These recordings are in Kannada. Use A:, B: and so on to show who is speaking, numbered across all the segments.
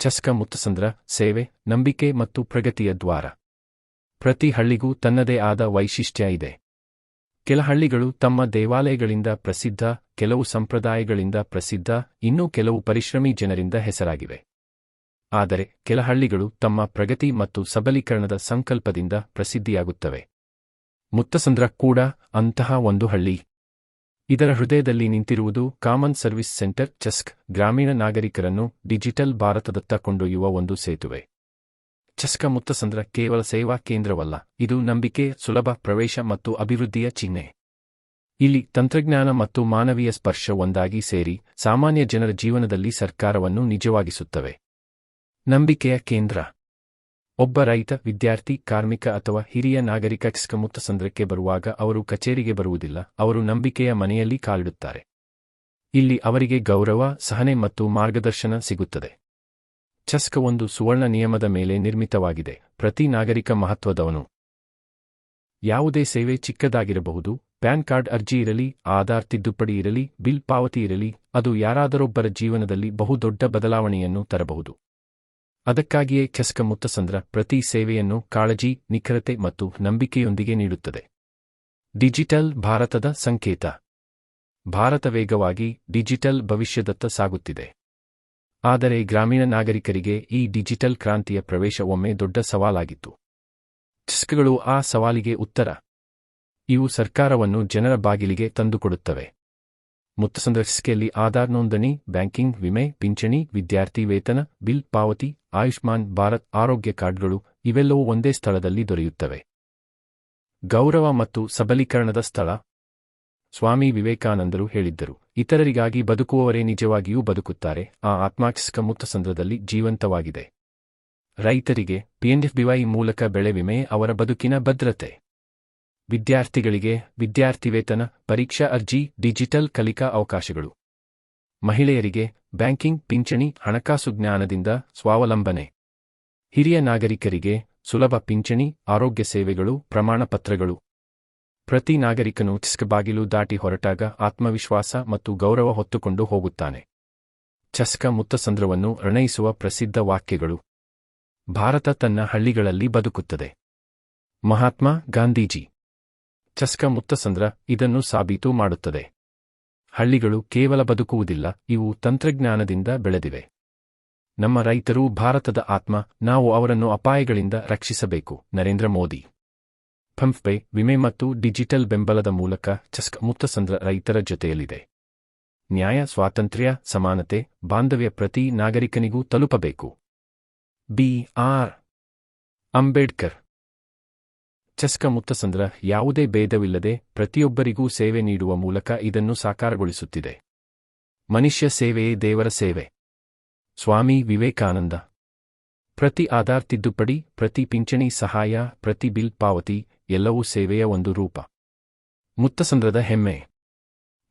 A: ಚಸ್ಕ ಮುತ್ತಸಂದ್ರ, ಸೇವೆ, ನಂಬಿಕೆ ಮತ್ತು ಪ್ರಗತಿಯ ದ್ವಾರ. ಪ್ರತಿ ಹಳ್ಳಿಗೂ ತನ್ನದೇ ಆದ ವೈಶಿಷ್ಟ್ಯ ಇದೆ. ಕೆಲ ಹಳ್ಳಿಗಳು ತಮ್ಮ ದೇವಾಲಯಗಳಿಂದ ಪ್ರಸಿದ್ಧ, ಕೆಲವು ಸಂಪ್ರದಾಯಗಳಿಂದ ಪ್ರಸಿದ್ಧ, ಇನ್ನೂ ಕೆಲವು ಪರಿಶ್ರಮಿ ಜನರಿಂದ ಹೆಸರಾಗಿವೆ. ಆದರೆ, ಕೆಲ ಹಳ್ಳಿಗಳು ತಮ್ಮ ಪ್ರಗತಿ ಮತ್ತು ಸಬಲೀಕರಣದ ಸಂಕಲ್ಪದಿಂದ ಪ್ರಸಿದ್ಧಿಯಾಗುತ್ತವೆ. ಮುತ್ತಸಂದ್ರ ಕೂಡ ಅಂತಹ ಒಂದು ಹಳ್ಳಿ. ಇದರ ಹೃದಯದಲ್ಲಿ ನಿಂತಿರುವುದು ಕಾಮನ್ ಸರ್ವಿಸ್ ಸೆಂಟರ್ ಚಸ್ಕ್, ಗ್ರಾಮೀಣ ನಾಗರಿಕರನ್ನು ಡಿಜಿಟಲ್ ಭಾರತದತ್ತ ಕೊಂಡೊಯ್ಯುವ ಒಂದು ಸೇತುವೆ. ಚಸ್ಕ ಮುತ್ತಸಂದ್ರ ಕೇವಲ ಸೇವಾ ಕೇಂದ್ರವಲ್ಲ, ಇದು ನಂಬಿಕೆ, ಸುಲಭ ಪ್ರವೇಶ ಮತ್ತು ಅಭಿವೃದ್ಧಿಯ ಚಿಹ್ನೆ. ಇಲ್ಲಿ ತಂತ್ರಜ್ಞಾನ ಮತ್ತು ಮಾನವೀಯ ಸ್ಪರ್ಶ ಒಂದಾಗಿ ಸೇರಿ ಸಾಮಾನ್ಯ ಜನರ ಜೀವನದಲ್ಲಿ ಸರ್ಕಾರವನ್ನು ನಿಜವಾಗಿಸುತ್ತವೆ. ನಂಬಿಕೆಯ ಕೇಂದ್ರ. ಒಬ್ಬ ರೈತ, ವಿದ್ಯಾರ್ಥಿ, ಕಾರ್ಮಿಕ ಅಥವಾ ಹಿರಿಯ ನಾಗರಿಕ ಚಸ್ಕ ಮುತ್ತಸಂದ್ರಕ್ಕೆ ಬರುವಾಗ ಅವರು ಕಚೇರಿಗೆ ಬರುವುದಿಲ್ಲ, ಅವರು ನಂಬಿಕೆಯ ಮನೆಯಲ್ಲಿ ಕಾಲಿಡುತ್ತಾರೆ. ಇಲ್ಲಿ ಅವರಿಗೆ ಗೌರವ, ಸಹನೆ ಮತ್ತು ಮಾರ್ಗದರ್ಶನ ಸಿಗುತ್ತದೆ. ಚಸ್ಕ ಒಂದು ಸುವರ್ಣ ನಿಯಮದ ಮೇಲೆ ನಿರ್ಮಿತವಾಗಿದೆ, ಪ್ರತಿ ನಾಗರಿಕ ಮಹತ್ವದವನು. ಯಾವುದೇ ಸೇವೆ ಚಿಕ್ಕದಾಗಿರಬಹುದು, ಪ್ಯಾನ್ ಕಾರ್ಡ್ ಅರ್ಜಿ ಇರಲಿ, ಆಧಾರ್ ತಿದ್ದುಪಡಿ ಇರಲಿ, ಬಿಲ್ ಪಾವತಿ ಇರಲಿ, ಅದು ಯಾರಾದರೊಬ್ಬರ ಜೀವನದಲ್ಲಿ ಬಹುದೊಡ್ಡ ಬದಲಾವಣೆಯನ್ನು ತರಬಹುದು. ಅದಕ್ಕಾಗಿಯೇ ಕೆಸ್ಕ ಮುತ್ತಸಂದ್ರ ಪ್ರತಿ ಸೇವೆಯನ್ನು ಕಾಳಜಿ, ನಿಖರತೆ ಮತ್ತು ನಂಬಿಕೆಯೊಂದಿಗೆ ನೀಡುತ್ತದೆ. ಡಿಜಿಟಲ್ ಭಾರತದ ಸಂಕೇತ. ಭಾರತ ವೇಗವಾಗಿ ಡಿಜಿಟಲ್ ಭವಿಷ್ಯದತ್ತ ಸಾಗುತ್ತಿದೆ. ಆದರೆ ಗ್ರಾಮೀಣ ನಾಗರಿಕರಿಗೆ ಈ ಡಿಜಿಟಲ್ ಕ್ರಾಂತಿಯ ಪ್ರವೇಶ ಒಮ್ಮೆ ದೊಡ್ಡ ಸವಾಲಾಗಿತ್ತು. ಚಸ್ಕಗಳು ಆ ಸವಾಲಿಗೆ ಉತ್ತರ. ಇವು ಸರ್ಕಾರವನ್ನು ಜನರ ಬಾಗಿಲಿಗೆ ತಂದುಕೊಡುತ್ತವೆ. ಮುತ್ತಸಂದರ್ಶಿಕೆಯಲ್ಲಿ ಆಧಾರ್ ನೋಂದಣಿ, ಬ್ಯಾಂಕಿಂಗ್ ವಿಮೆ, ಪಿಂಚಣಿ, ವಿದ್ಯಾರ್ಥಿ ವೇತನ, ಬಿಲ್ ಪಾವತಿ ಆಯುಷ್ಮಾನ್ ಭಾರತ್ ಆರೋಗ್ಯ ಕಾರ್ಡ್ಗಳು ಇವೆಲ್ಲವೂ ಒಂದೇ ಸ್ಥಳದಲ್ಲಿ ದೊರೆಯುತ್ತವೆ. ಗೌರವ ಮತ್ತು ಸಬಲೀಕರಣದ ಸ್ಥಳ. ಸ್ವಾಮಿ ವಿವೇಕಾನಂದರು ಹೇಳಿದ್ದರು, ಇತರರಿಗಾಗಿ ಬದುಕುವವರೇ ನಿಜವಾಗಿಯೂ ಬದುಕುತ್ತಾರೆ, ಆ ಆತ್ಮಾಕ್ಷಿಕ ಮುತ್ತಸಂದ್ರದಲ್ಲಿ ಜೀವಂತವಾಗಿದೆ. ರೈತರಿಗೆ ಪಿಎನ್ಎಫ್ಬಿವೈ ಮೂಲಕ ಬೆಳೆ ವಿಮೆ, ಅವರ ಬದುಕಿನ ಭದ್ರತೆ. ವಿದ್ಯಾರ್ಥಿಗಳಿಗೆ ವಿದ್ಯಾರ್ಥಿವೇತನ, ಪರೀಕ್ಷಾ ಅರ್ಜಿ, ಡಿಜಿಟಲ್ ಕಲಿಕಾ ಅವಕಾಶಗಳು. ಮಹಿಳೆಯರಿಗೆ ಬ್ಯಾಂಕಿಂಗ್, ಪಿಂಚಣಿ, ಹಣಕಾಸು ಜ್ಞಾನದಿಂದ ಸ್ವಾವಲಂಬನೆ. ಹಿರಿಯ ನಾಗರಿಕರಿಗೆ ಸುಲಭ ಪಿಂಚಣಿ, ಆರೋಗ್ಯ ಸೇವೆಗಳು ಪ್ರಮಾಣಪತ್ರಗಳು ಪ್ರತಿ ನಾಗರಿಕನು ಚಿಸ್ಕ ಬಾಗಿಲು ದಾಟಿ ಹೊರಟಾಗ ಆತ್ಮವಿಶ್ವಾಸ ಮತ್ತು ಗೌರವ ಹೊತ್ತುಕೊಂಡು ಹೋಗುತ್ತಾನೆ. ಚಸ್ಕ ಮುತ್ತಸಂದ್ರವನ್ನು ಅಣಯಿಸುವ ಪ್ರಸಿದ್ಧ ವಾಕ್ಯಗಳು. ಭಾರತ ತನ್ನ ಹಳ್ಳಿಗಳಲ್ಲಿ ಬದುಕುತ್ತದೆ. ಮಹಾತ್ಮ ಗಾಂಧೀಜಿ. ಚಸ್ಕ ಮುತ್ತಸಂದ್ರ ಇದನ್ನು ಸಾಬೀತು ಮಾಡುತ್ತದೆ. ಹಳ್ಳಿಗಳು ಕೇವಲ ಬದುಕುವುದಿಲ್ಲ, ಇವು ತಂತ್ರಜ್ಞಾನದಿಂದ ಬೆಳೆದಿವೆ. ನಮ್ಮ ರೈತರು ಭಾರತದ ಆತ್ಮ, ನಾವು ಅವರನ್ನು ಅಪಾಯಗಳಿಂದ ರಕ್ಷಿಸಬೇಕು, ನರೇಂದ್ರ ಮೋದಿ. ಫಂಫ್ಪೆ ವಿಮೆ ಮತ್ತು ಡಿಜಿಟಲ್ ಬೆಂಬಲದ ಮೂಲಕ ಚಸ್ಕ ಮುತ್ತಸಂದ್ರ ರೈತರ ಜೊತೆಯಲ್ಲಿದೆ. ನ್ಯಾಯ, ಸ್ವಾತಂತ್ರ್ಯ, ಸಮಾನತೆ, ಬಾಂಧವ್ಯ ಪ್ರತಿ ನಾಗರಿಕನಿಗೂ ತಲುಪಬೇಕು. ಬಿ. ಆರ್. ಅಂಬೇಡ್ಕರ್. ಚಸ್ಕ ಮುತ್ತಸಂದ್ರ ಯಾವುದೇ ಭೇದವಿಲ್ಲದೆ ಪ್ರತಿಯೊಬ್ಬರಿಗೂ ಸೇವೆ ನೀಡುವ ಮೂಲಕ ಇದನ್ನು ಸಾಕಾರಗೊಳಿಸುತ್ತಿದೆ. ಮನುಷ್ಯ ಸೇವೆಯೇ ದೇವರ ಸೇವೆ. ಸ್ವಾಮಿ ವಿವೇಕಾನಂದ. ಪ್ರತಿ ಆಧಾರ್ ತಿದ್ದುಪಡಿ, ಪ್ರತಿ ಪಿಂಚಣಿ ಸಹಾಯ, ಪ್ರತಿ ಬಿಲ್ ಪಾವತಿ, ಎಲ್ಲವೂ ಸೇವೆಯ ಒಂದು ರೂಪ. ಮುತ್ತಸಂದ್ರದ ಹೆಮ್ಮೆ.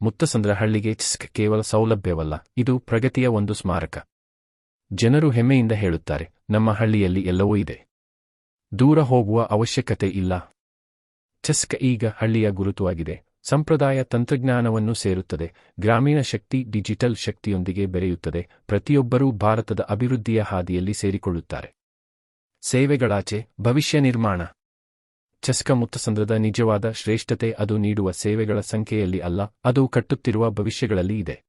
A: ಮುತ್ತಸಂದ್ರ ಹಳ್ಳಿಗೆ ಚಿಸ್ಕ್ ಕೇವಲ ಸೌಲಭ್ಯವಲ್ಲ, ಇದು ಪ್ರಗತಿಯ ಒಂದು ಸ್ಮಾರಕ. ಜನರು ಹೆಮ್ಮೆಯಿಂದ ಹೇಳುತ್ತಾರೆ, ನಮ್ಮ ಹಳ್ಳಿಯಲ್ಲಿ ಎಲ್ಲವೂ ಇದೆ. ದೂರ ಹೋಗುವ ಅವಶ್ಯಕತೆ ಇಲ್ಲ. ಚಸ್ಕ ಈಗ ಹಳ್ಳಿಯ ಗುರುತುವಾಗಿದೆ. ಸಂಪ್ರದಾಯ ತಂತ್ರಜ್ಞಾನವನ್ನು ಸೇರುತ್ತದೆ. ಗ್ರಾಮೀಣ ಶಕ್ತಿ ಡಿಜಿಟಲ್ ಶಕ್ತಿಯೊಂದಿಗೆ ಬೆರೆಯುತ್ತದೆ. ಪ್ರತಿಯೊಬ್ಬರೂ ಭಾರತದ ಅಭಿವೃದ್ಧಿಯ ಹಾದಿಯಲ್ಲಿ ಸೇರಿಕೊಳ್ಳುತ್ತಾರೆ. ಸೇವೆಗಳಾಚೆ ಭವಿಷ್ಯ ನಿರ್ಮಾಣ. ಚಸ್ಕ ಮುತ್ತಸಂದ್ರದ ನಿಜವಾದ ಶ್ರೇಷ್ಠತೆ ಅದು ನೀಡುವ ಸೇವೆಗಳ ಸಂಖ್ಯೆಯಲ್ಲಿ ಅಲ್ಲ, ಅದು ಕಟ್ಟುತ್ತಿರುವ ಭವಿಷ್ಯಗಳಲ್ಲಿ ಇದೆ.